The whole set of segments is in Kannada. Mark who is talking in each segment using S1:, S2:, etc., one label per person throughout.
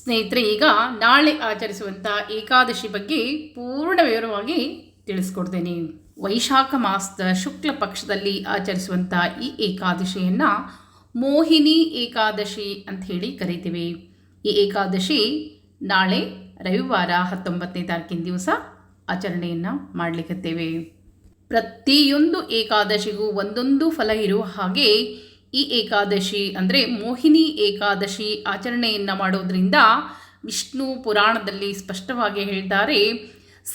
S1: ಸ್ನೇಹಿತರೆ, ಈಗ ನಾಳೆ ಆಚರಿಸುವಂಥ ಏಕಾದಶಿ ಬಗ್ಗೆ ಪೂರ್ಣ ವಿವರವಾಗಿ ತಿಳಿಸ್ಕೊಡ್ತೇನೆ. ವೈಶಾಖ ಮಾಸದ ಶುಕ್ಲ ಪಕ್ಷದಲ್ಲಿ ಆಚರಿಸುವಂಥ ಈ ಏಕಾದಶಿಯನ್ನು ಮೋಹಿನಿ ಏಕಾದಶಿ ಅಂತ ಹೇಳಿ ಕರಿತೀವಿ. ಈ ಏಕಾದಶಿ ನಾಳೆ ರವಿವಾರ ಹತ್ತೊಂಬತ್ತನೇ ತಾರೀಕಿನ ದಿವಸ ಆಚರಣೆಯನ್ನು ಮಾಡಲಿಕ್ಕತ್ತೇವೆ ಪ್ರತಿಯೊಂದು ಏಕಾದಶಿಗೂ ಒಂದೊಂದು ಫಲ ಇರುವ ಹಾಗೆ ಈ ಏಕಾದಶಿ ಅಂದರೆ ಮೋಹಿನಿ ಏಕಾದಶಿ ಆಚರಣೆಯನ್ನು ಮಾಡೋದ್ರಿಂದ ವಿಷ್ಣು ಪುರಾಣದಲ್ಲಿ ಸ್ಪಷ್ಟವಾಗಿ ಹೇಳ್ತಾರೆ,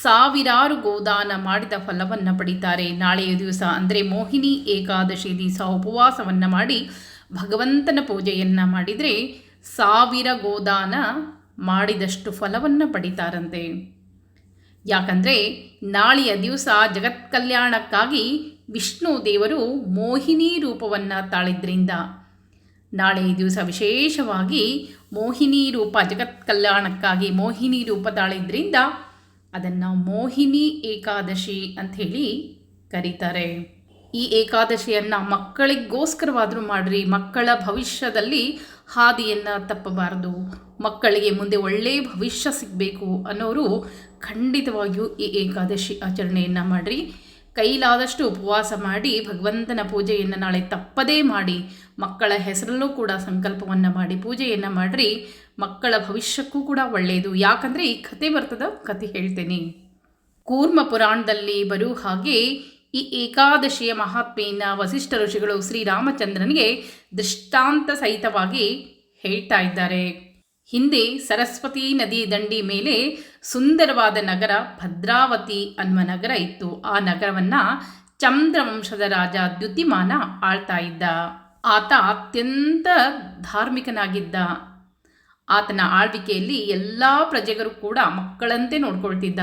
S1: ಸಾವಿರಾರು ಗೋದಾನ ಮಾಡಿದ ಫಲವನ್ನು ಪಡಿತಾರೆ. ನಾಳೆಯ ದಿವಸ ಅಂದರೆ ಮೋಹಿನಿ ಏಕಾದಶಿ ದಿವಸ ಉಪವಾಸವನ್ನು ಮಾಡಿ ಭಗವಂತನ ಪೂಜೆಯನ್ನು ಮಾಡಿದರೆ ಸಾವಿರ ಗೋದಾನ ಮಾಡಿದಷ್ಟು ಫಲವನ್ನು ಪಡಿತಾರಂತೆ. ಯಾಕಂದರೆ ನಾಳೆಯ ದಿವಸ ಜಗತ್ ಕಲ್ಯಾಣಕ್ಕಾಗಿ ವಿಷ್ಣು ದೇವರು ಮೋಹಿನಿ ರೂಪವನ್ನು ತಾಳಿದ್ರಿಂದ. ನಾಳೆ ದಿವಸ ವಿಶೇಷವಾಗಿ ಮೋಹಿನಿ ರೂಪ ಜಗತ್ ಕಲ್ಯಾಣಕ್ಕಾಗಿ ಮೋಹಿನಿ ರೂಪ ತಾಳಿದ್ರಿಂದ ಅದನ್ನು ಮೋಹಿನಿ ಏಕಾದಶಿ ಅಂಥೇಳಿ ಕರೀತಾರೆ. ಈ ಏಕಾದಶಿಯನ್ನು ಮಕ್ಕಳಿಗೋಸ್ಕರವಾದರೂ ಮಾಡಿರಿ, ಮಕ್ಕಳ ಭವಿಷ್ಯದಲ್ಲಿ ಹಾದಿಯನ್ನು ತಪ್ಪಬಾರದು. ಮಕ್ಕಳಿಗೆ ಮುಂದೆ ಒಳ್ಳೆಯ ಭವಿಷ್ಯ ಸಿಗಬೇಕು ಅನ್ನೋರು ಖಂಡಿತವಾಗಿಯೂ ಈ ಏಕಾದಶಿ ಆಚರಣೆಯನ್ನು ಮಾಡಿರಿ. ಕೈಲಾದಷ್ಟು ಉಪವಾಸ ಮಾಡಿ, ಭಗವಂತನ ಪೂಜೆಯನ್ನು ನಾಳೆ ತಪ್ಪದೇ ಮಾಡಿ, ಮಕ್ಕಳ ಹೆಸರಲ್ಲೂ ಕೂಡ ಸಂಕಲ್ಪವನ್ನು ಮಾಡಿ ಪೂಜೆಯನ್ನು ಮಾಡಿರಿ. ಮಕ್ಕಳ ಭವಿಷ್ಯಕ್ಕೂ ಕೂಡ ಒಳ್ಳೆಯದು ಯಾಕಂದರೆ ಈ ಕಥೆ ಬರ್ತದ, ಕಥೆ ಹೇಳ್ತೇನೆ. ಕೂರ್ಮ ಪುರಾಣದಲ್ಲಿ ಬರೋ ಹಾಗೆ ಈ ಏಕಾದಶಿಯ ಮಹಾತ್ಮೆಯನ್ನು ವಸಿಷ್ಠ ಋಷಿಗಳು ಶ್ರೀರಾಮಚಂದ್ರನಿಗೆ ದೃಷ್ಟಾಂತ ಸಹಿತವಾಗಿ ಹೇಳ್ತಾ ಇದ್ದಾರೆ. ಹಿಂದೆ ಸರಸ್ವತಿ ನದಿ ದಂಡಿ ಮೇಲೆ ಸುಂದರವಾದ ನಗರ ಭದ್ರಾವತಿ ಅನ್ನುವ ನಗರ ಇತ್ತು. ಆ ನಗರವನ್ನು ಚಂದ್ರವಂಶದ ರಾಜ ದ್ಯುತಿಮಾನ ಆಳ್ತಾ ಇದ್ದ. ಆತ ಅತ್ಯಂತ ಧಾರ್ಮಿಕನಾಗಿದ್ದ. ಆತನ ಆಳ್ವಿಕೆಯಲ್ಲಿ ಎಲ್ಲ ಪ್ರಜೆಗರು ಕೂಡ ಮಕ್ಕಳಂತೆ ನೋಡ್ಕೊಳ್ತಿದ್ದ.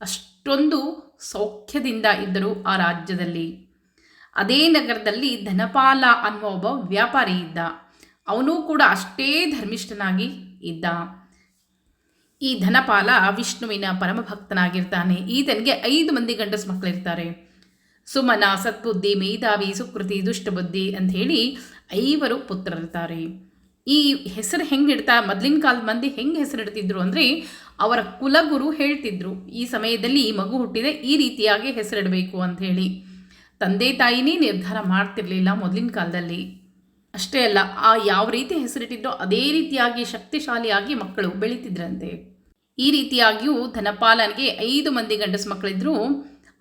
S1: ಅಷ್ಟೊಂದು ಸೌಖ್ಯದಿಂದ ಇದ್ದರು ಆ ರಾಜ್ಯದಲ್ಲಿ. ಅದೇ ನಗರದಲ್ಲಿ ಧನಪಾಲ ಅನ್ನುವ ಒಬ್ಬ ವ್ಯಾಪಾರಿ ಇದ್ದ. ಅವನು ಕೂಡ ಅಷ್ಟೇ ಧರ್ಮಿಷ್ಠನಾಗಿ ಇದ್ದ. ಈ ಧನಪಾಲ ವಿಷ್ಣುವಿನ ಪರಮಭಕ್ತನಾಗಿರ್ತಾನೆ. ಈತನಿಗೆ ಐದು ಮಂದಿ ಗಂಡಸು ಮಕ್ಕಳಿರ್ತಾರೆ. ಸುಮನ ಸತ್ಬುದ್ಧಿ ಮೇಧಾವಿ, ಸುಕೃತಿ, ದುಷ್ಟಬುದ್ಧಿ ಅಂತ ಹೇಳಿ ಐವರು ಪುತ್ರರಿರ್ತಾರೆ. ಈ ಹೆಸರು ಹೆಂಗೆ ಇಡ್ತಾ ಮೊದಲಿನ ಕಾಲದ ಮಂದಿ ಹೆಂಗೆ ಹೆಸರಿಡ್ತಿದ್ರು ಅಂದರೆ ಅವರ ಕುಲಗುರು ಹೇಳ್ತಿದ್ರು, ಈ ಸಮಯದಲ್ಲಿ ಈ ಮಗು ಹುಟ್ಟಿದೆ, ಈ ರೀತಿಯಾಗಿ ಹೆಸರಿಡಬೇಕು ಅಂತ ಹೇಳಿ. ತಂದೆ ತಾಯಿನೇ ನಿರ್ಧಾರ ಮಾಡ್ತಿರ್ಲಿಲ್ಲ ಮೊದಲಿನ ಕಾಲದಲ್ಲಿ. ಅಷ್ಟೇ ಅಲ್ಲ, ಆ ಯಾವ ರೀತಿ ಹೆಸರಿಟ್ಟಿದ್ರೋ ಅದೇ ರೀತಿಯಾಗಿ ಶಕ್ತಿಶಾಲಿಯಾಗಿ ಮಕ್ಕಳು ಬೆಳೀತಿದ್ರಂತೆ. ಈ ರೀತಿಯಾಗಿಯೂ ಧನಪಾಲನಿಗೆ ಐದು ಮಂದಿ ಗಂಡಸು ಮಕ್ಕಳಿದ್ರು.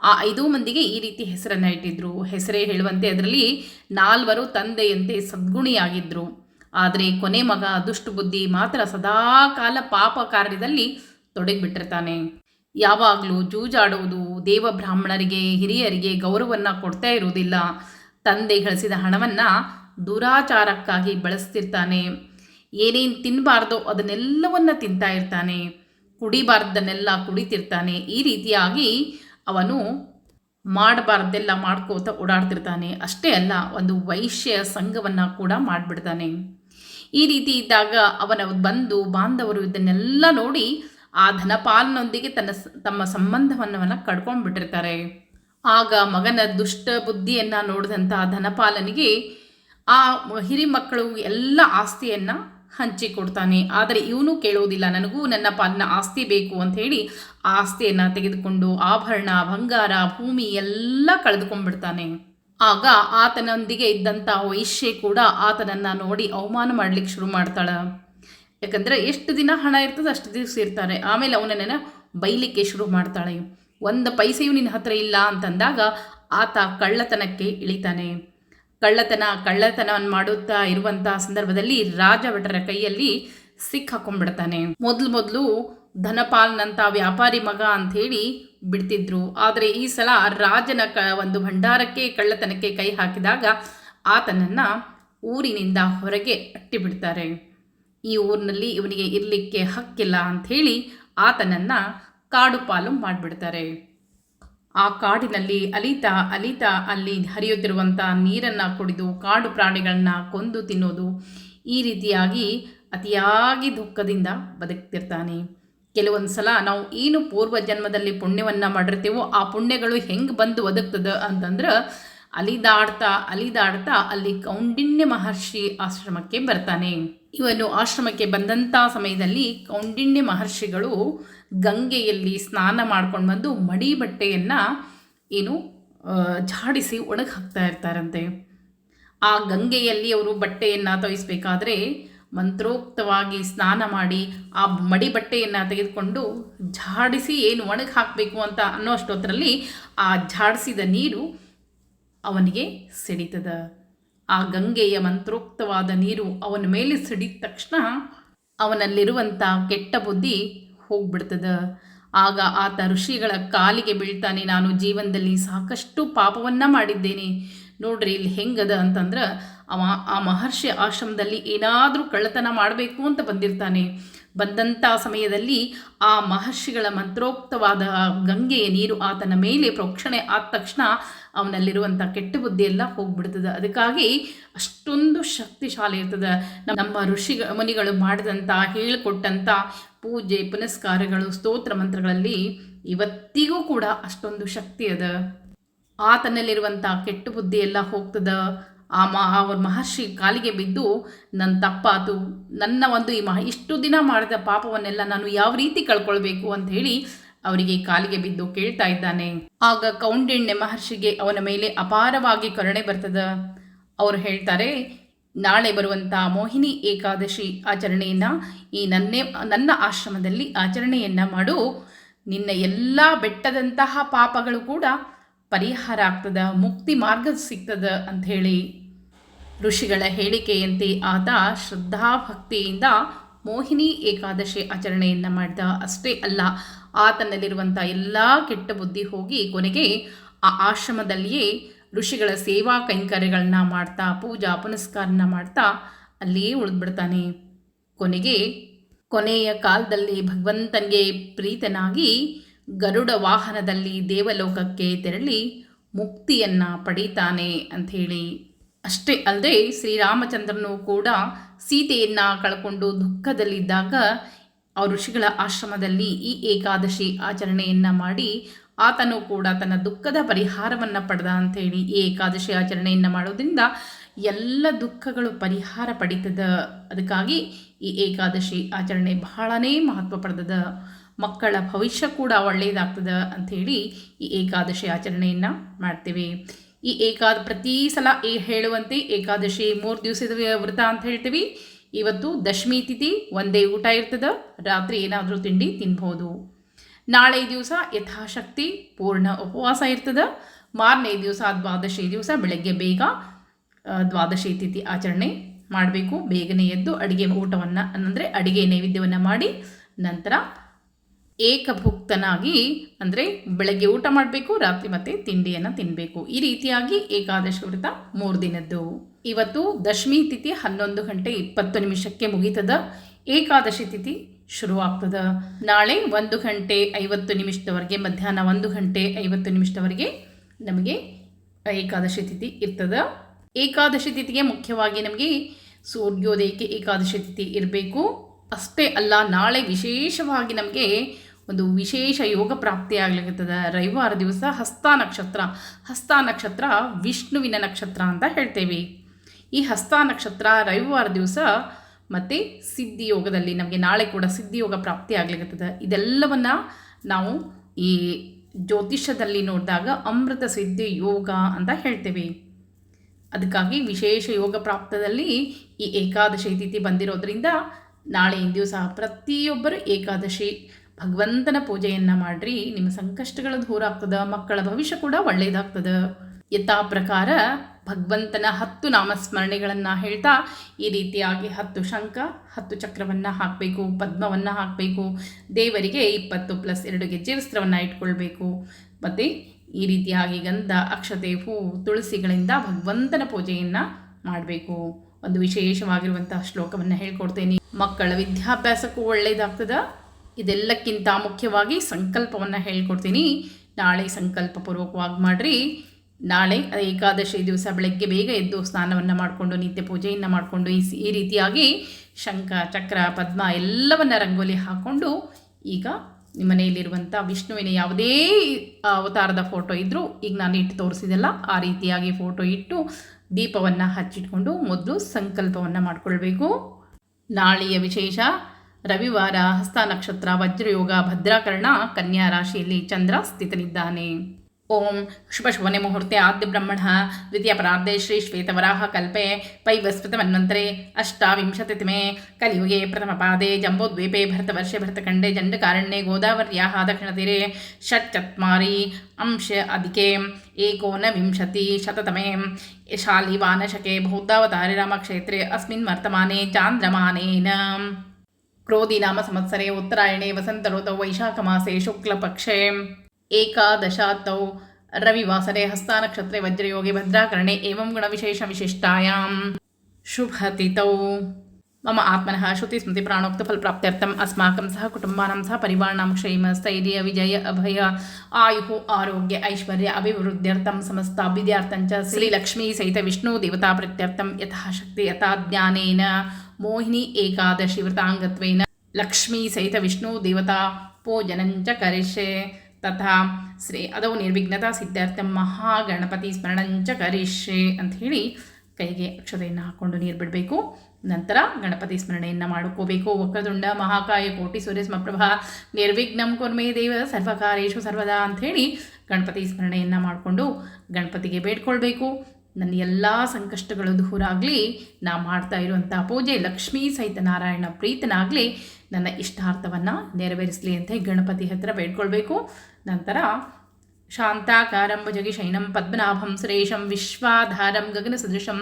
S1: ಆ ಐದು ಮಂದಿಗೆ ಈ ರೀತಿ ಹೆಸರನ್ನು ಇಟ್ಟಿದ್ರು. ಹೆಸರೇ ಹೇಳುವಂತೆ ಅದರಲ್ಲಿ ನಾಲ್ವರು ತಂದೆಯಂತೆ ಸದ್ಗುಣಿಯಾಗಿದ್ದರು ಆದರೆ ಕೊನೆ ಮಗ ದುಷ್ಟು ಬುದ್ಧಿ ಮಾತ್ರ ಸದಾ ಕಾಲ ಪಾಪ ಕಾರ್ಯದಲ್ಲಿ ತೊಡಗಿಬಿಟ್ಟಿರ್ತಾನೆ. ಯಾವಾಗಲೂ ಜೂಜಾಡುವುದು ದೇವ ಬ್ರಾಹ್ಮಣರಿಗೆ ಹಿರಿಯರಿಗೆ ಗೌರವವನ್ನು ಕೊಡ್ತಾ ಇರುವುದಿಲ್ಲ. ತಂದೆ ಗಳಿಸಿದ ಹಣವನ್ನು ದುರಾಚಾರಕ್ಕಾಗಿ ಬಳಸ್ತಿರ್ತಾನೆ. ಏನೇನು ತಿನ್ನಬಾರ್ದೋ ಅದನ್ನೆಲ್ಲವನ್ನು ತಿಂತಾ ಇರ್ತಾನೆ. ಕುಡಿಬಾರ್ದನ್ನೆಲ್ಲ ಕುಡಿತಿರ್ತಾನೆ. ಈ ರೀತಿಯಾಗಿ ಅವನು ಮಾಡಬಾರ್ದೆಲ್ಲ ಮಾಡ್ಕೋತ ಓಡಾಡ್ತಿರ್ತಾನೆ. ಅಷ್ಟೇ ಅಲ್ಲ, ಒಂದು ವೈಶ್ಯ ಸಂಘವನ್ನು ಕೂಡ ಮಾಡಿಬಿಡ್ತಾನೆ. ಈ ರೀತಿ ಇದ್ದಾಗ ಅವನ ಬಂಧು, ಬಾಂಧವರು ಇದನ್ನೆಲ್ಲ ನೋಡಿ ಆ ಧನಪಾಲನೊಂದಿಗೆ ತನ್ನ ತಮ್ಮ ಸಂಬಂಧವನ್ನು ಕಡ್ಕೊಂಡ್ಬಿಟ್ಟಿರ್ತಾರೆ. ಆಗ ಮಗನ ದುಷ್ಟ ಬುದ್ಧಿಯನ್ನು ನೋಡಿದಂಥ ಧನಪಾಲನಿಗೆ ಆ ಹಿರಿ ಮಕ್ಕಳು ಎಲ್ಲ ಆಸ್ತಿಯನ್ನು ಹಂಚಿಕೊಡ್ತಾನೆ. ಆದರೆ ಇವನು ಕೇಳೋದಿಲ್ಲ ನನಗೂ ನನ್ನ ಪಾಲಿನ ಆಸ್ತಿ ಬೇಕು ಅಂತ ಹೇಳಿ ಆಸ್ತಿಯನ್ನು ತೆಗೆದುಕೊಂಡು ಆಭರಣ, ಬಂಗಾರ, ಭೂಮಿ ಎಲ್ಲ ಕಳೆದುಕೊಂಡ್ಬಿಡ್ತಾನೆ. ಆಗ ಆತನೊಂದಿಗೆ ಇದ್ದಂಥ ವೈಶ್ಯೆ ಕೂಡ ಆತನನ್ನು ನೋಡಿ ಅವಮಾನ ಮಾಡಲಿಕ್ಕೆ ಶುರು ಮಾಡ್ತಾಳೆ. ಯಾಕಂದರೆ ಎಷ್ಟು ದಿನ ಹಣ ಇರ್ತದೆ ಅಷ್ಟು ದಿವಸ ಇರ್ತಾರೆ. ಆಮೇಲೆ ಅವನನ್ನು ಬೈಲಿಕ್ಕೆ ಶುರು ಮಾಡ್ತಾಳೆ. ಒಂದು ಪೈಸೆಯೂ ನಿನ್ನ ಹತ್ರ ಇಲ್ಲ ಅಂತಂದಾಗ ಆತ ಕಳ್ಳತನಕ್ಕೆ ಇಳಿತಾನೆ. ಕಳ್ಳತನ ಕಳ್ಳತನವನ್ನು ಮಾಡುತ್ತಾ ಇರುವಂಥ ಸಂದರ್ಭದಲ್ಲಿ ರಾಜ ಭಟರ ಕೈಯಲ್ಲಿ ಸಿಕ್ಕಾಕೊಂಡ್ಬಿಡ್ತಾನೆ ಮೊದಲು ಮೊದಲು ಧನಪಾಲ್ನಂಥ ವ್ಯಾಪಾರಿ ಮಗ ಅಂಥೇಳಿ ಬಿಡ್ತಿದ್ರು. ಆದರೆ ಈ ಸಲ ರಾಜನ ಕ ಒಂದು ಭಂಡಾರಕ್ಕೆ ಕಳ್ಳತನಕ್ಕೆ ಕೈ ಹಾಕಿದಾಗ ಆತನನ್ನು ಊರಿನಿಂದ ಹೊರಗೆ ಅಟ್ಟಿಬಿಡ್ತಾರೆ. ಈ ಊರಿನಲ್ಲಿ ಇವನಿಗೆ ಇರಲಿಕ್ಕೆ ಹಕ್ಕಿಲ್ಲ ಅಂಥೇಳಿ ಆತನನ್ನು ಕಾಡು ಪಾಲು ಮಾಡಿಬಿಡ್ತಾರೆ. ಆ ಕಾಡಿನಲ್ಲಿ ಅಲಿತಾ ಅಲಿತಾ ಅಲ್ಲಿ ಹರಿಯುತ್ತಿರುವಂಥ ನೀರನ್ನು ಕುಡಿದು ಕಾಡು ಪ್ರಾಣಿಗಳನ್ನ ಕೊಂದು ತಿನ್ನೋದು ಈ ರೀತಿಯಾಗಿ ಅತಿಯಾಗಿ ದುಃಖದಿಂದ ಬದುಕ್ತಿರ್ತಾನೆ. ಕೆಲವೊಂದು ಸಲ ನಾವು ಏನು ಪೂರ್ವ ಜನ್ಮದಲ್ಲಿ ಪುಣ್ಯವನ್ನು ಮಾಡಿರ್ತೀವೋ ಆ ಪುಣ್ಯಗಳು ಹೆಂಗೆ ಬಂದು ಒದಗ್ತದೆ ಅಂತಂದ್ರೆ ಅಲಿದಾಡ್ತಾ ಅಲಿದಾಡ್ತಾ ಅಲ್ಲಿ ಕೌಂಡಿನ್ಯ ಮಹರ್ಷಿ ಆಶ್ರಮಕ್ಕೆ ಬರ್ತಾನೆ. ಇವನು ಆಶ್ರಮಕ್ಕೆ ಬಂದಂಥ ಸಮಯದಲ್ಲಿ ಕೌಂಡಿನ್ಯ ಮಹರ್ಷಿಗಳು ಗಂಗೆಯಲ್ಲಿ ಸ್ನಾನ ಮಾಡ್ಕೊಂಡು ಬಂದು ಮಡಿ ಬಟ್ಟೆಯನ್ನು ಏನು ಝಾಡಿಸಿ ಒಣಗಿ ಹಾಕ್ತಾ ಇರ್ತಾರಂತೆ. ಆ ಗಂಗೆಯಲ್ಲಿ ಅವರು ಬಟ್ಟೆಯನ್ನು ತೊಯಿಸ್ಬೇಕಾದ್ರೆ ಮಂತ್ರೋಕ್ತವಾಗಿ ಸ್ನಾನ ಮಾಡಿ ಆ ಮಡಿ ಬಟ್ಟೆಯನ್ನು ತೆಗೆದುಕೊಂಡು ಝಾಡಿಸಿ ಏನು ಒಣಗಿ ಹಾಕಬೇಕು ಅಂತ ಅನ್ನೋ ಅಷ್ಟೊತ್ತರಲ್ಲಿ ಆ ಝಾಡಿಸಿದ ನೀರು ಅವನಿಗೆ ಸಿಡಿತದ. ಆ ಗಂಗೆಯ ಮಂತ್ರೋಕ್ತವಾದ ನೀರು ಅವನ ಮೇಲೆ ಸಿಡಿದ ತಕ್ಷಣ ಅವನಲ್ಲಿರುವಂಥ ಕೆಟ್ಟ ಬುದ್ಧಿ ಹೋಗ್ಬಿಡ್ತದ. ಆಗ ಆತ ಋಷಿಗಳ ಕಾಲಿಗೆ ಬೀಳ್ತಾನೆ, ನಾನು ಜೀವನದಲ್ಲಿ ಸಾಕಷ್ಟು ಪಾಪವನ್ನು ಮಾಡಿದ್ದೇನೆ. ನೋಡ್ರಿ ಇಲ್ಲಿ ಹೆಂಗದ ಅಂತಂದ್ರೆ ಅವ ಆ ಮಹರ್ಷಿ ಆಶ್ರಮದಲ್ಲಿ ಏನಾದರೂ ಕಳ್ಳತನ ಮಾಡಬೇಕು ಅಂತ ಬಂದಿರ್ತಾನೆ. ಬಂದಂಥ ಸಮಯದಲ್ಲಿ ಆ ಮಹರ್ಷಿಗಳ ಮಂತ್ರೋಕ್ತವಾದ ಗಂಗೆಯ ನೀರು ಆತನ ಮೇಲೆ ಪ್ರೋಕ್ಷಣೆ ಆದ ತಕ್ಷಣ ಅವನಲ್ಲಿರುವಂಥ ಕೆಟ್ಟ ಬುದ್ಧಿ ಎಲ್ಲ ಹೋಗ್ಬಿಡ್ತದೆ. ಅದಕ್ಕಾಗಿ ಅಷ್ಟೊಂದು ಶಕ್ತಿಶಾಲಿ ಇರ್ತದೆ. ನಮ್ಮ ಋಷಿ ಮುನಿಗಳು ಮಾಡಿದಂಥ ಹೇಳಿಕೊಟ್ಟಂಥ ಪೂಜೆ, ಪುನಸ್ಕಾರಗಳು, ಸ್ತೋತ್ರ ಮಂತ್ರಗಳಲ್ಲಿ ಇವತ್ತಿಗೂ ಕೂಡ ಅಷ್ಟೊಂದು ಶಕ್ತಿ ಅದ. ಆತನಲ್ಲಿರುವಂಥ ಕೆಟ್ಟ ಬುದ್ಧಿ ಎಲ್ಲ ಹೋಗ್ತದ. ಆ ಮ ಅವ್ರ ಮಹರ್ಷಿ ಕಾಲಿಗೆ ಬಿದ್ದು, ನನ್ನ ತಪ್ಪಾತು, ನನ್ನ ಒಂದು ಈ ಮಹ, ಇಷ್ಟು ದಿನ ಮಾಡಿದ ಪಾಪವನ್ನೆಲ್ಲ ನಾನು ಯಾವ ರೀತಿ ಕಳ್ಕೊಳ್ಬೇಕು? ಅಂತ ಹೇಳಿ ಅವರಿಗೆ ಕಾಲಿಗೆ ಬಿದ್ದು ಕೇಳ್ತಾ ಇದ್ದಾನೆ. ಆಗ ಕೌಂಡಿಣ್ಯ ಮಹರ್ಷಿಗೆ ಅವನ ಮೇಲೆ ಅಪಾರವಾಗಿ ಕರುಣೆ ಬರ್ತದ. ಅವರು ಹೇಳ್ತಾರೆ, ನಾಳೆ ಬರುವಂಥ ಮೋಹಿನಿ ಏಕಾದಶಿ ಆಚರಣೆಯನ್ನು, ಈ ನನ್ನೇ, ನನ್ನ ಆಶ್ರಮದಲ್ಲಿ ಆಚರಣೆಯನ್ನು ಮಾಡು. ನಿನ್ನ ಎಲ್ಲ ಬೆಟ್ಟದಂತಹ ಪಾಪಗಳು ಕೂಡ ಪರಿಹಾರ ಆಗ್ತದ, ಮುಕ್ತಿ ಮಾರ್ಗ ಸಿಗ್ತದ ಹೇಳಿ ಋಷಿಗಳ ಹೇಳಿಕೆಯಂತೆ ಆತ ಶ್ರದ್ಧಾಭಕ್ತಿಯಿಂದ ಮೋಹಿನಿ ಏಕಾದಶಿ ಆಚರಣೆಯನ್ನು ಮಾಡಿದ. ಅಷ್ಟೇ ಅಲ್ಲ ಆತನಲ್ಲಿರುವಂಥ ಎಲ್ಲ ಕೆಟ್ಟ ಬುದ್ಧಿ ಹೋಗಿ ಕೊನೆಗೆ ಆ ಆಶ್ರಮದಲ್ಲಿಯೇ ಋಷಿಗಳ ಸೇವಾ ಕೈಂಕರ್ಯಗಳನ್ನ ಮಾಡ್ತಾ, ಪೂಜಾ ಪುನಸ್ಕಾರನ ಮಾಡ್ತಾ ಅಲ್ಲಿಯೇ ಉಳಿದ್ಬಿಡ್ತಾನೆ. ಕೊನೆಗೆ ಕೊನೆಯ ಕಾಲದಲ್ಲಿ ಭಗವಂತನಿಗೆ ಪ್ರೀತನಾಗಿ ಗರುಡ ವಾಹನದಲ್ಲಿ ದೇವಲೋಕಕ್ಕೆ ತೆರಳಿ ಮುಕ್ತಿಯನ್ನು ಪಡೀತಾನೆ ಅಂಥೇಳಿ ಅಷ್ಟೇ ಅಲ್ಲದೆ ಶ್ರೀರಾಮಚಂದ್ರನು ಕೂಡ ಸೀತೆಯನ್ನು ಕಳ್ಕೊಂಡು ದುಃಖದಲ್ಲಿದ್ದಾಗ ಆ ಋಷಿಗಳ ಆಶ್ರಮದಲ್ಲಿ ಈ ಏಕಾದಶಿ ಆಚರಣೆಯನ್ನು ಮಾಡಿ ಆತನು ಕೂಡ ತನ್ನ ದುಃಖದ ಪರಿಹಾರವನ್ನು ಪಡೆದ ಅಂಥೇಳಿ ಈ ಏಕಾದಶಿ ಆಚರಣೆಯನ್ನು ಮಾಡೋದ್ರಿಂದ ಎಲ್ಲ ದುಃಖಗಳು ಪರಿಹಾರ ಪಡೀತದ. ಅದಕ್ಕಾಗಿ ಈ ಏಕಾದಶಿ ಆಚರಣೆ ಬಹಳನೇ ಮಹತ್ವ ಪಡೆದದ. ಮಕ್ಕಳ ಭವಿಷ್ಯ ಕೂಡ ಒಳ್ಳೆಯದಾಗ್ತದೆ ಅಂಥೇಳಿ ಈ ಏಕಾದಶಿ ಆಚರಣೆಯನ್ನು ಮಾಡ್ತೀವಿ. ಈ ಏಕಾದ, ಪ್ರತಿ ಸಲ ಏ ಹೇಳುವಂತೆ ಏಕಾದಶಿ ಮೂರು ದಿವಸದ ವ್ರತ ಅಂತ ಹೇಳ್ತೀವಿ. ಇವತ್ತು ದಶಮಿ ತಿಥಿ ಒಂದೇ ಊಟ ಇರ್ತದೆ, ರಾತ್ರಿ ಏನಾದರೂ ತಿಂಡಿ ತಿನ್ಬೋದು ನಾಳೆ ದಿವಸ ಯಥಾಶಕ್ತಿ, ಪೂರ್ಣ ಉಪವಾಸ ಇರ್ತದೆ. ಮಾರನೇ ದಿವಸ ದ್ವಾದಶಿ ದಿವಸ ಬೆಳಗ್ಗೆ ಬೇಗ ದ್ವಾದಶಿ ತಿಥಿ ಆಚರಣೆ ಮಾಡಬೇಕು. ಬೇಗನೆ ಎದ್ದು ಅಡುಗೆ ಊಟವನ್ನು, ಅಂದರೆ ಅಡುಗೆ ನೈವೇದ್ಯವನ್ನು ಮಾಡಿ ನಂತರ ಏಕಭುಕ್ತನಾಗಿ ಅಂದರೆ ಬೆಳಗ್ಗೆ ಊಟ ಮಾಡಬೇಕು, ರಾತ್ರಿ ಮತ್ತೆ ತಿಂಡಿಯನ್ನು ತಿನ್ನಬೇಕು ಈ ರೀತಿಯಾಗಿ ಏಕಾದಶ ವ್ರತ ಮೂರು ದಿನದ್ದು. ಇವತ್ತು ದಶಮಿ ತಿಥಿ ಹನ್ನೊಂದು ಗಂಟೆ ಇಪ್ಪತ್ತು ನಿಮಿಷಕ್ಕೆ ಮುಗೀತದ. ಏಕಾದಶಿ ತಿಥಿ ಶುರುವಾಗ್ತದ. ನಾಳೆ ಒಂದು ಗಂಟೆ ಐವತ್ತು ನಿಮಿಷದವರೆಗೆ, ಮಧ್ಯಾಹ್ನ ಒಂದು ಗಂಟೆ ಐವತ್ತು ನಿಮಿಷದವರೆಗೆ ನಮಗೆ ಏಕಾದಶಿ ತಿಥಿ ಇರ್ತದ. ಏಕಾದಶಿ ತಿಥಿಗೆ ಮುಖ್ಯವಾಗಿ ನಮಗೆ ಸೂರ್ಯೋದಯಕ್ಕೆ ಏಕಾದಶಿ ತಿಥಿ ಇರಬೇಕು. ಅಷ್ಟೇ ಅಲ್ಲ, ನಾಳೆ ವಿಶೇಷವಾಗಿ ನಮಗೆ ಒಂದು ವಿಶೇಷ ಯೋಗ ಪ್ರಾಪ್ತಿ ಆಗ್ಲಿಕ್ಕದ ರವಿವಾರ ದಿವಸ ಹಸ್ತ ನಕ್ಷತ್ರ. ಹಸ್ತ ನಕ್ಷತ್ರ ವಿಷ್ಣುವಿನ ನಕ್ಷತ್ರ ಅಂತ ಹೇಳ್ತೇವೆ. ಈ ಹಸ್ತ ನಕ್ಷತ್ರ ರವಿವಾರ ದಿವಸ ಮತ್ತು ಸಿದ್ಧಿ ಯೋಗದಲ್ಲಿ ನಮಗೆ ನಾಳೆ ಕೂಡ ಸಿದ್ಧಿಯೋಗ ಪ್ರಾಪ್ತಿ ಆಗ್ಲಿಕ್ಕತ್ತದ ಇದೆಲ್ಲವನ್ನ ನಾವು ಈ ಜ್ಯೋತಿಷ್ಯದಲ್ಲಿ ನೋಡಿದಾಗ ಅಮೃತ ಸಿದ್ಧಿ ಯೋಗ ಅಂತ ಹೇಳ್ತೇವೆ. ಅದಕ್ಕಾಗಿ ವಿಶೇಷ ಯೋಗ ಪ್ರಾಪ್ತದಲ್ಲಿ ಈ ಏಕಾದಶಿ ತಿಥಿ ಬಂದಿರೋದ್ರಿಂದ ನಾಳೆಯಿಂದ ದಿವಸ ಪ್ರತಿಯೊಬ್ಬರು ಏಕಾದಶಿ ಭಗವಂತನ ಪೂಜೆಯನ್ನು ಮಾಡ್ರಿ, ನಿಮ್ಮ ಸಂಕಷ್ಟಗಳು ದೂರ ಆಗ್ತದೆ, ಮಕ್ಕಳ ಭವಿಷ್ಯ ಕೂಡ ಒಳ್ಳೆಯದಾಗ್ತದೆ ಯಥಾ ಪ್ರಕಾರ ಭಗವಂತನ ಹತ್ತು ನಾಮಸ್ಮರಣೆಗಳನ್ನು ಹೇಳ್ತಾ, ಈ ರೀತಿಯಾಗಿ ಹತ್ತು ಶಂಖ, ಹತ್ತು ಚಕ್ರವನ್ನು ಹಾಕಬೇಕು, ಪದ್ಮವನ್ನು ಹಾಕಬೇಕು, ದೇವರಿಗೆ ಇಪ್ಪತ್ತು ಪ್ಲಸ್ ಎರಡು ಗೆಜ್ಜೆ ವಸ್ತ್ರವನ್ನು ಇಟ್ಕೊಳ್ಬೇಕು. ಮತ್ತು ಈ ರೀತಿಯಾಗಿ ಗಂಧ, ಅಕ್ಷತೆ, ಹೂ, ತುಳಸಿಗಳಿಂದ ಭಗವಂತನ ಪೂಜೆಯನ್ನು ಮಾಡಬೇಕು. ಒಂದು ವಿಶೇಷವಾಗಿರುವಂತಹ ಶ್ಲೋಕವನ್ನು ಹೇಳ್ಕೊಡ್ತೇನೆ. ಮಕ್ಕಳ ವಿದ್ಯಾಭ್ಯಾಸಕ್ಕೂ ಒಳ್ಳೆಯದಾಗ್ತದ ಇದೆಲ್ಲಕ್ಕಿಂತ ಮುಖ್ಯವಾಗಿ ಸಂಕಲ್ಪವನ್ನು ಹೇಳ್ಕೊಡ್ತೀನಿ. ನಾಳೆ ಸಂಕಲ್ಪ ಪೂರ್ವಕವಾಗಿ ಮಾಡಿರಿ. ನಾಳೆ ಏಕಾದಶಿ ದಿವಸ ಬೆಳಗ್ಗೆ ಬೇಗ ಎದ್ದು ಸ್ನಾನವನ್ನು ಮಾಡಿಕೊಂಡು, ನಿತ್ಯ ಪೂಜೆಯನ್ನು ಮಾಡಿಕೊಂಡು ಈ ಈ ರೀತಿಯಾಗಿ ಶಂಖ, ಚಕ್ರ, ಪದ್ಮ ಎಲ್ಲವನ್ನ ರಂಗೋಲಿ ಹಾಕ್ಕೊಂಡು ಈಗ ನಿಮ್ಮ ಮನೆಯಲ್ಲಿರುವಂಥ ವಿಷ್ಣುವಿನ ಯಾವುದೇ ಅವತಾರದ ಫೋಟೋ ಇದ್ದರೂ ಈಗ ನಾನು ಇಟ್ಟು ತೋರಿಸಿದೆಲ್ಲ ಆ ರೀತಿಯಾಗಿ ಫೋಟೋ ಇಟ್ಟು ದೀಪವನ್ನು ಹಚ್ಚಿಟ್ಕೊಂಡು ಮೊದಲು ಸಂಕಲ್ಪವನ್ನು ಮಾಡಿಕೊಳ್ಬೇಕು. ನಾಳೆಯ ವಿಶೇಷ ರವಿವಾರ ಹಸ್ತ ನಕ್ಷತ್ರ ವಜ್ರಯೋಗ ಭದ್ರಾಕರಣ ಕನ್ಯಾ ರಾಶಿಯಲ್ಲಿ ಚಂದ್ರ ಸ್ಥಿತನಿದ್ದಾನೆ. ಓಂ ಶುಭ ಶುಭನೆ ಮುಹೂರ್ತೆ ಆದ್ಯ ಬ್ರಹ್ಮಣ. ದ್ವಿತೀಯ ಪರಾರ್ಧೆ ಶ್ರೀ ಶ್ವೇತವರಾಹ ಕಲ್ಪೆ. ಪೈವಸ್ಪೃತ ಮನ್ವಂತರೆ ಅಷ್ಟಾವಿಂಶತಿತಮೆ. ಕಲಿಯುಗೆ ಪ್ರಥಮ ಪಾದೆ ಜಂಬೋದ್ವೀಪೆ ಭರತವರ್ಷೆ ಭರತಖಂಡೆ ಜಂಡಕಾರಣ್ಯೆ ಗೋದಾವರ್ಯಾಹ ದಕ್ಷಿಣತೀರೆ ಷಟ್ಚತ್ಮಾರಿ ಅಂಶ ಅಧಿಕೆ. ಏಕೋನವಿಂಶತಿ ಶತತಮೆ. ಶಾಲಿವಾನಶಕೆ ಬೌದ್ಧಾವತಾರಿ ರಾಮಕ್ಷೇತ್ರೆ ಅಸ್ಮಿನ್ ವರ್ತಮಾನೆ ಚಾಂದ್ರಮಾನೇನ. ಕ್ರೋಧಿ ನಾಮ ಸಂವತ್ಸರೆ ಉತ್ತರಾಯಣೆ ವಸಂತ ಋತೌ ವೈಶಾಖ ಮಾಸೆ ಶುಕ್ಲಪಕ್ಷೆ ಏಕಾದಶಾತೌ ರವಿವಾಸರೆ ಹಸ್ತಾನಕ್ಷತ್ರೆ ವಜ್ರಯೋಗಿ ಭದ್ರಾಕರಣೆ ಮಮ ಆತ್ಮನಃ ಶ್ರುತಿ ಸ್ಮೃತಿ ಪ್ರಾಣೋಕ್ತ ಫಲಪ್ರಾಪ್ತ್ಯರ್ಥಂ ಅಸ್ಮಾಕಂ ಸಹ ಕುಟುಂಬಾಂ ಸಹ ಪರಿವಾರಾಣಾಂ ಕ್ಷೇಮ ಸ್ಥೈರ್ಯ ವಿಜಯ ಅಭಯ ಆಯು ಆರೋಗ್ಯ ಐಶ್ವರ್ಯ ಅಭಿವೃದ್ಧ್ಯರ್ಥಂ ಸಮಸ್ತ ವಿದ್ಯಾರ್ಥಂಚ ಶ್ರೀ ಸಹಿತ ವಿಷ್ಣು ದೇವತಾ ಪ್ರತ್ಯರ್ಥಂ ಯಥಾಶಕ್ತಿ ಯಥಾ ಜ್ಞಾನೇನ ಮೋಹಿನಿ ಏಕಾದಶಿ ವ್ರತಾಂಗತ್ವೇನ ಲಕ್ಷ್ಮೀ ಸಹಿತ ವಿಷ್ಣು ದೇವತಾ ಪೂಜನಂಚ ಕರಿಷೆ ತಥಾ ಶ್ರೀ ಅದೌ ನಿರ್ವಿಘ್ನತಾ ಸಿದ್ಧಾರ್ಥ ಮಹಾಗಣಪತಿ ಸ್ಮರಣಂಚ ಕರಿಷ್ಯೆ ಅಂತ ಹೇಳಿ, ಕೈಗೆ ಅಕ್ಷತೆಯನ್ನು ಹಾಕ್ಕೊಂಡು ನೀರು ಬಿಡಬೇಕು. ನಂತರ ಗಣಪತಿ ಸ್ಮರಣೆಯನ್ನು ಮಾಡ್ಕೋಬೇಕು. ವಕ್ರದುಂಡ ಮಹಾಕಾಯ, ಕೋಟಿ, ಸೂರ್ಯ, ಸಮಪ್ರಭಾ, ನಿರ್ವಿಘ್ನಂ, ಕುರ್ಮೇ, ದೇವ, ಸರ್ವಕಾರೇಶು, ಸರ್ವದಾ ಅಂಥೇಳಿ ಗಣಪತಿ ಸ್ಮರಣೆಯನ್ನು ಮಾಡಿಕೊಂಡು ಗಣಪತಿಗೆ ಬೇಡ್ಕೊಳ್ಬೇಕು. ನನ್ನ ಎಲ್ಲ ಸಂಕಷ್ಟಗಳು ದೂರ ಆಗಲಿ ನಾ ಮಾಡ್ತಾ ಇರುವಂಥ ಪೂಜೆ ಲಕ್ಷ್ಮೀ ಸಹಿತ ನಾರಾಯಣ ಪ್ರೀತನಾಗಲಿ ನನ್ನ ಇಷ್ಟಾರ್ಥವನ್ನು ನೆರವೇರಿಸಲಿ ಅಂತ ಗಣಪತಿ ಹತ್ರ ಬೇಡ್ಕೊಳ್ಬೇಕು. ನಂತರ ಶಾಂತಾಕಾರಂ ಭುಜಗಿ ಶೈನಂ ಪದ್ಮನಾಭಂ ಸುರೇಶಂ ವಿಶ್ವಾಧಾರಂ ಗಗನ ಸದೃಶಂ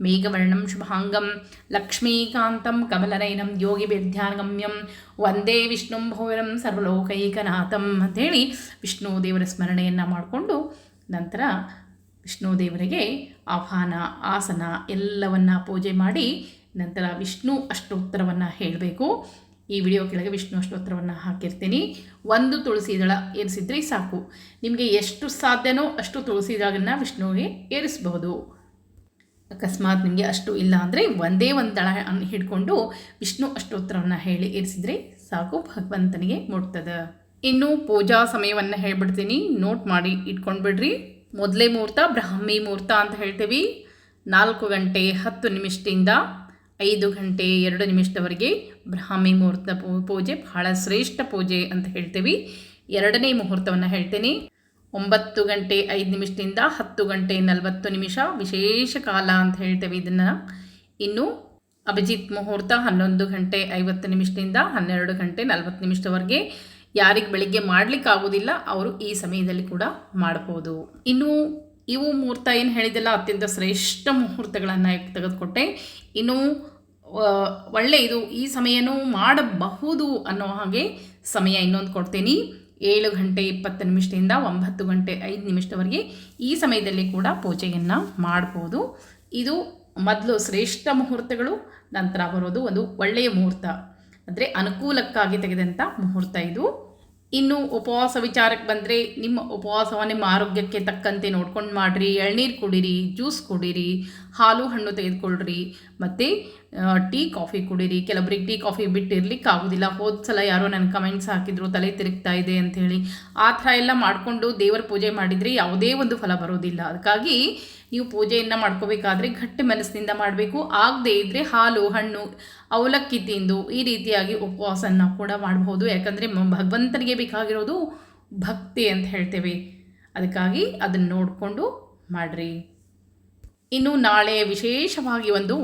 S1: ಮೇಘವರ್ಣಂ ಶುಭಾಂಗಂ, ಲಕ್ಷ್ಮೀಕಾಂತಂ ಕಮಲನಯನಂ ಯೋಗಿಭಿರ್ಧ್ಯಾನಗಮ್ಯಂ ವಂದೇ ವಿಷ್ಣುಂ ಭೋರಂ ಸರ್ವಲೋಕೈಕನಾಥಂ ಅಂಥೇಳಿ ವಿಷ್ಣು ದೇವರ ಸ್ಮರಣೆಯನ್ನು ಮಾಡಿಕೊಂಡು ನಂತರ ವಿಷ್ಣು ದೇವರಿಗೆ ಆಹ್ವಾನ, ಆಸನ ಎಲ್ಲವನ್ನು ಪೂಜೆ ಮಾಡಿ ನಂತರ ವಿಷ್ಣು ಅಷ್ಟೋತ್ತರವನ್ನು ಹೇಳಬೇಕು. ಈ ವಿಡಿಯೋ ಕೆಳಗೆ ವಿಷ್ಣು ಅಷ್ಟೋತ್ತರವನ್ನು ಹಾಕಿರ್ತೀನಿ. ಒಂದು ತುಳಸಿ ದಳ ಏರಿಸಿದರೆ ಸಾಕು. ನಿಮಗೆ ಎಷ್ಟು ಸಾಧ್ಯನೋ ಅಷ್ಟು ತುಳಸಿ ದಳವನ್ನು ವಿಷ್ಣುವಿಗೆ ಏರಿಸಬಹುದು. ಅಕಸ್ಮಾತ್ ನಿಮಗೆ ಅಷ್ಟು ಇಲ್ಲ ಅಂದರೆ ಒಂದೇ ಒಂದು ದಳ ಹಿಡ್ಕೊಂಡು ವಿಷ್ಣು ಅಷ್ಟೋತ್ತರವನ್ನು ಹೇಳಿ ಇರಿಸಿದ್ರೆ ಸಾಕು ಭಗವಂತನಿಗೆ ಮುಟ್ತದೆ. ಇನ್ನು ಪೂಜಾ ಸಮಯವನ್ನು ಹೇಳ್ಬಿಡ್ತೀನಿ. ನೋಟ್ ಮಾಡಿ ಇಟ್ಕೊಂಡು ಬಿಡ್ರಿ ಮೊದಲೇ ಮುಹೂರ್ತ, ಬ್ರಾಹ್ಮಿ ಮುಹೂರ್ತ ಅಂತ ಹೇಳ್ತೀವಿ. ನಾಲ್ಕು ಗಂಟೆ ಹತ್ತು ನಿಮಿಷದಿಂದ ಐದು ಗಂಟೆ ಎರಡು ನಿಮಿಷದವರೆಗೆ ಬ್ರಾಹ್ಮಿ ಮುಹೂರ್ತ ಪೂಜೆ ಬಹಳ ಶ್ರೇಷ್ಠ ಪೂಜೆ ಅಂತ ಹೇಳ್ತೀವಿ. ಎರಡನೇ ಮುಹೂರ್ತವನ್ನು ಹೇಳ್ತೀನಿ. ಒಂಬತ್ತು ಗಂಟೆ ಐದು ನಿಮಿಷದಿಂದ ಹತ್ತು ಗಂಟೆ ನಲವತ್ತು ನಿಮಿಷ ವಿಶೇಷ ಕಾಲ ಅಂತ ಹೇಳ್ತೇವೆ ಇದನ್ನು. ಇನ್ನು ಅಭಿಜಿತ್ ಮುಹೂರ್ತ ಹನ್ನೊಂದು ಗಂಟೆ ಐವತ್ತು ನಿಮಿಷದಿಂದ ಹನ್ನೆರಡು ಗಂಟೆ ನಲವತ್ತು ನಿಮಿಷದವರೆಗೆ ಯಾರಿಗೆ ಬೆಳಿಗ್ಗೆ ಮಾಡಲಿಕ್ಕಾಗೋದಿಲ್ಲ ಅವರು ಈ ಸಮಯದಲ್ಲಿ ಕೂಡ ಮಾಡ್ಬೋದು. ಇನ್ನು ಇವು ಮುಹೂರ್ತ ಏನು ಹೇಳಿದೆಲ್ಲ ಅತ್ಯಂತ ಶ್ರೇಷ್ಠ ಮುಹೂರ್ತಗಳನ್ನು ತೆಗೆದುಕೊಟ್ಟೆ. ಇನ್ನು ಒಳ್ಳೆಯದು ಈ ಸಮಯನೂ ಮಾಡಬಹುದು ಅನ್ನೋ ಹಾಗೆ ಸಮಯ ಇನ್ನೊಂದು ಕೊಡ್ತೀನಿ. ಏಳು ಗಂಟೆ ಇಪ್ಪತ್ತು ನಿಮಿಷದಿಂದ ಒಂಬತ್ತು ಗಂಟೆ ಐದು ನಿಮಿಷದವರೆಗೆ ಈ ಸಮಯದಲ್ಲಿ ಕೂಡ ಪೂಜೆಯನ್ನು ಮಾಡ್ಬೋದು. ಇದು ಮೊದಲು ಶ್ರೇಷ್ಠ ಮುಹೂರ್ತಗಳು, ನಂತರ ಬರೋದು ಒಂದು ಒಳ್ಳೆಯ ಮುಹೂರ್ತ. ಅಂದರೆ ಅನುಕೂಲಕ್ಕಾಗಿ ತೆಗೆದಂಥ ಮುಹೂರ್ತ ಇದು. ಇನ್ನು ಉಪವಾಸ ವಿಚಾರಕ್ಕೆ ಬಂದರೆ ನಿಮ್ಮ ಉಪವಾಸವ ನಿಮ್ಮ ಆರೋಗ್ಯಕ್ಕೆ ತಕ್ಕಂತೆ ನೋಡ್ಕೊಂಡು ಮಾಡಿರಿ. ಎಳ್ನೀರು ಕುಡೀರಿ, ಜ್ಯೂಸ್ ಕುಡೀರಿ, ಹಾಲು ಹಣ್ಣು ತೆಗೆದುಕೊಳ್ಳ್ರಿ ಮತ್ತು ಟೀ, ಕಾಫಿ ಕುಡೀರಿ. ಕೆಲವರಿಗೆ ಟೀ, ಕಾಫಿ ಬಿಟ್ಟಿರ್ಲಿಕ್ಕೆ ಆಗೋದಿಲ್ಲ ಹೋದ ಸಲ ಯಾರೋ ನನ್ನ ಕಮೆಂಟ್ಸ್ ಹಾಕಿದ್ರು, ತಲೆ ತಿರುಗ್ತಾ ಇದೆ ಅಂಥೇಳಿ ಆ ಥರ ಎಲ್ಲ ಮಾಡಿಕೊಂಡು ದೇವರ ಪೂಜೆ ಮಾಡಿದರೆ ಯಾವುದೇ ಒಂದು ಫಲ ಬರೋದಿಲ್ಲ. ಅದಕ್ಕಾಗಿ ನೀವು ಪೂಜೆಯನ್ನು ಮಾಡ್ಕೋಬೇಕಾದ್ರೆ ಗಟ್ಟಿ ಮನಸ್ಸಿನಿಂದ ಮಾಡಬೇಕು. ಆಗದೇ ಇದ್ದರೆ ಹಾಲು, ಹಣ್ಣು, ಅವಲಕ್ಕಿ ತಿಂದು ಈ ರೀತಿಯಾಗಿ ಉಪವಾಸನ ಕೂಡ ಮಾಡಬಹುದು. ಯಾಕಂದರೆ ಭಗವಂತನಿಗೆ ಬೇಕಾಗಿರೋದು ಭಕ್ತಿ ಅಂತ ಹೇಳ್ತೇವೆ. ಅದಕ್ಕಾಗಿ ಅದನ್ನು ನೋಡಿಕೊಂಡು ಮಾಡಿರಿ. ಇನ್ನು ನಾಳೆ ವಿಶೇಷವಾಗಿ ಒಂದು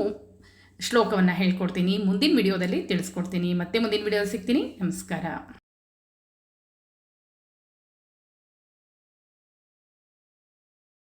S1: ಶ್ಲೋಕವನ್ನು ಹೇಳ್ಕೊಡ್ತೀನಿ. ಮುಂದಿನ ವಿಡಿಯೋದಲ್ಲಿ ತಿಳಿಸ್ಕೊಡ್ತೀನಿ. ಮತ್ತೆ ಮುಂದಿನ ವಿಡಿಯೋದಲ್ಲಿ ಸಿಗ್ತೀನಿ. ನಮಸ್ಕಾರ.